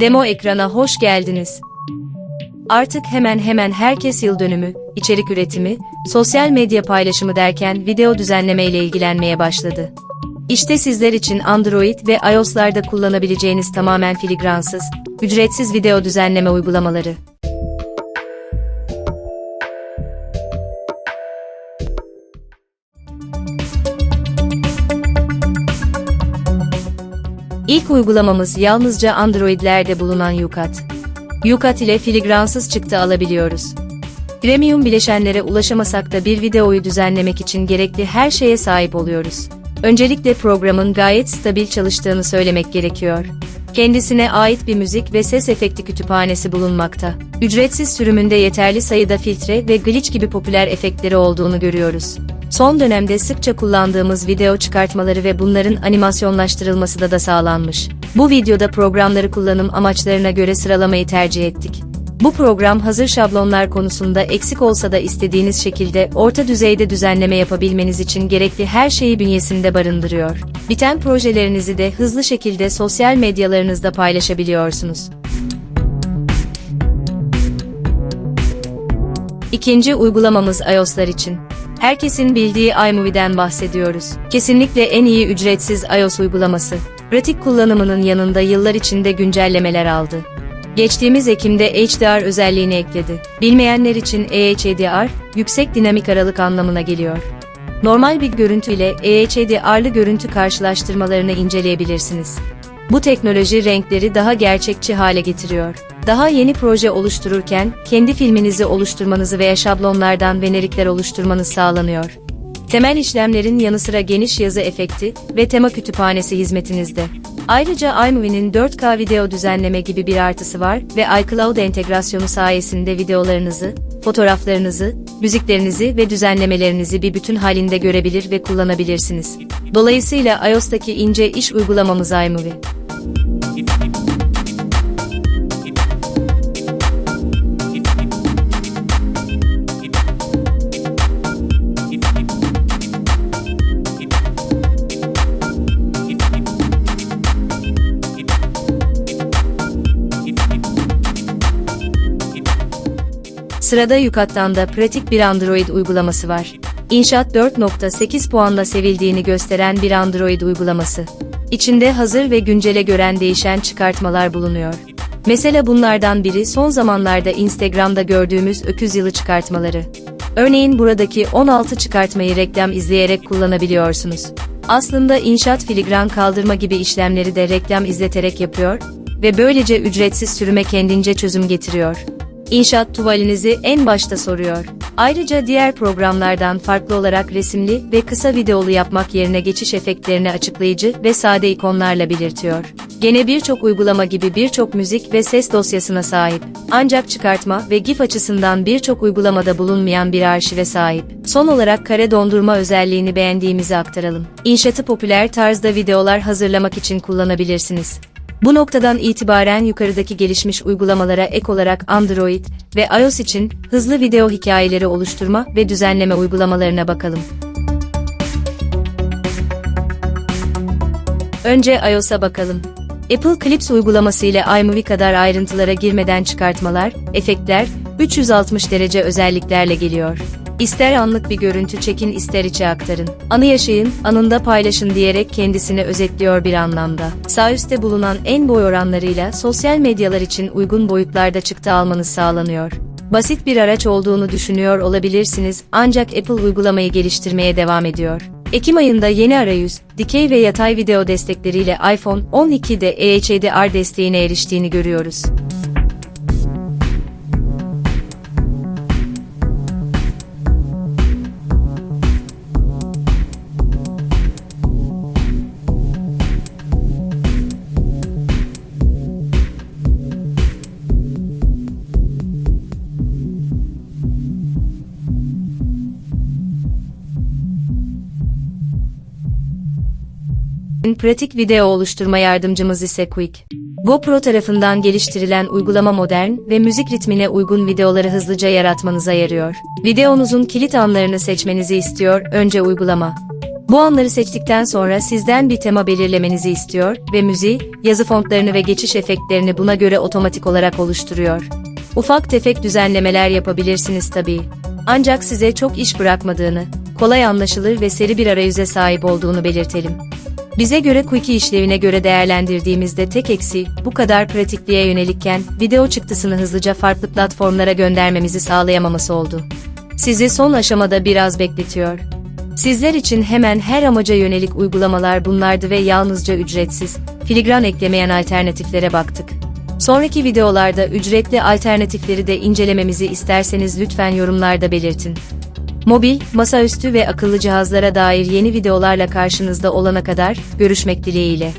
Demo ekrana hoş geldiniz. Artık hemen hemen herkes yıl dönümü, içerik üretimi, sosyal medya paylaşımı derken video düzenleme ile ilgilenmeye başladı. İşte sizler için Android ve iOS'larda kullanabileceğiniz tamamen filigransız, ücretsiz video düzenleme uygulamaları. İlk uygulamamız yalnızca Android'lerde bulunan Yukat. Yukat ile filigransız çıktı alabiliyoruz. Premium bileşenlere ulaşamasak da bir videoyu düzenlemek için gerekli her şeye sahip oluyoruz. Öncelikle programın gayet stabil çalıştığını söylemek gerekiyor. Kendisine ait bir müzik ve ses efekti kütüphanesi bulunmakta. Ücretsiz sürümünde yeterli sayıda filtre ve glitch gibi popüler efektleri olduğunu görüyoruz. Son dönemde sıkça kullandığımız video çıkartmaları ve bunların animasyonlaştırılması da da sağlanmış. Bu videoda programları kullanım amaçlarına göre sıralamayı tercih ettik. Bu program hazır şablonlar konusunda eksik olsa da istediğiniz şekilde orta düzeyde düzenleme yapabilmeniz için gerekli her şeyi bünyesinde barındırıyor. Biten projelerinizi de hızlı şekilde sosyal medyalarınızda paylaşabiliyorsunuz. İkinci uygulamamız iOS'lar için. Herkesin bildiği iMovie'den bahsediyoruz. Kesinlikle en iyi ücretsiz iOS uygulaması. Pratik kullanımının yanında yıllar içinde güncellemeler aldı. Geçtiğimiz Ekim'de HDR özelliğini ekledi. Bilmeyenler için EHDR, yüksek dinamik aralık anlamına geliyor. Normal bir görüntü ile EHDR'lı görüntü karşılaştırmalarını inceleyebilirsiniz. Bu teknoloji renkleri daha gerçekçi hale getiriyor. Daha yeni proje oluştururken kendi filminizi oluşturmanızı veya şablonlardan venerikler oluşturmanız sağlanıyor. Temel işlemlerin yanı sıra geniş yazı efekti ve tema kütüphanesi hizmetinizde. Ayrıca iMovie'nin 4K video düzenleme gibi bir artısı var ve iCloud entegrasyonu sayesinde videolarınızı, fotoğraflarınızı, müziklerinizi ve düzenlemelerinizi bir bütün halinde görebilir ve kullanabilirsiniz. Dolayısıyla iOS'taki ince iş uygulamamız iMovie. Sırada Yukat'tan da pratik bir Android uygulaması var. İnşaat 4.8 puanla sevildiğini gösteren bir Android uygulaması. İçinde hazır ve güncele gören değişen çıkartmalar bulunuyor. Mesela bunlardan biri son zamanlarda Instagram'da gördüğümüz öküz yılı çıkartmaları. Örneğin buradaki 16 çıkartmayı reklam izleyerek kullanabiliyorsunuz. Aslında inşaat filigran kaldırma gibi işlemleri de reklam izleterek yapıyor ve böylece ücretsiz sürüme kendince çözüm getiriyor. İnşaat tuvalinizi en başta soruyor. Ayrıca diğer programlardan farklı olarak resimli ve kısa videolu yapmak yerine geçiş efektlerini açıklayıcı ve sade ikonlarla belirtiyor. Gene birçok uygulama gibi birçok müzik ve ses dosyasına sahip. Ancak çıkartma ve GIF açısından birçok uygulamada bulunmayan bir arşive sahip. Son olarak kare dondurma özelliğini beğendiğimizi aktaralım. İnşaatı popüler tarzda videolar hazırlamak için kullanabilirsiniz. Bu noktadan itibaren yukarıdaki gelişmiş uygulamalara ek olarak Android ve iOS için hızlı video hikayeleri oluşturma ve düzenleme uygulamalarına bakalım. Önce iOS'a bakalım. Apple Clips uygulaması ile iMovie kadar ayrıntılara girmeden çıkartmalar, efektler, 360 derece özelliklerle geliyor. İster anlık bir görüntü çekin ister içe aktarın. Anı yaşayın, anında paylaşın diyerek kendisini özetliyor bir anlamda. Sağ üstte bulunan en boy oranlarıyla sosyal medyalar için uygun boyutlarda çıktı almanız sağlanıyor. Basit bir araç olduğunu düşünüyor olabilirsiniz ancak Apple uygulamayı geliştirmeye devam ediyor. Ekim ayında yeni arayüz, dikey ve yatay video destekleriyle iPhone 12'de EHDR desteğine eriştiğini görüyoruz. Pratik video oluşturma yardımcımız ise Quick. GoPro tarafından geliştirilen uygulama modern ve müzik ritmine uygun videoları hızlıca yaratmanıza yarıyor. Videonuzun kilit anlarını seçmenizi istiyor, önce uygulama. Bu anları seçtikten sonra sizden bir tema belirlemenizi istiyor ve müziği, yazı fontlarını ve geçiş efektlerini buna göre otomatik olarak oluşturuyor. Ufak tefek düzenlemeler yapabilirsiniz tabii. Ancak size çok iş bırakmadığını, kolay anlaşılır ve seri bir arayüze sahip olduğunu belirtelim. Bize göre Quickie işlevine göre değerlendirdiğimizde tek eksi, bu kadar pratikliğe yönelikken, video çıktısını hızlıca farklı platformlara göndermemizi sağlayamaması oldu. Sizi son aşamada biraz bekletiyor. Sizler için hemen her amaca yönelik uygulamalar bunlardı ve yalnızca ücretsiz, filigran eklemeyen alternatiflere baktık. Sonraki videolarda ücretli alternatifleri de incelememizi isterseniz lütfen yorumlarda belirtin. Mobil, masaüstü ve akıllı cihazlara dair yeni videolarla karşınızda olana kadar görüşmek dileğiyle.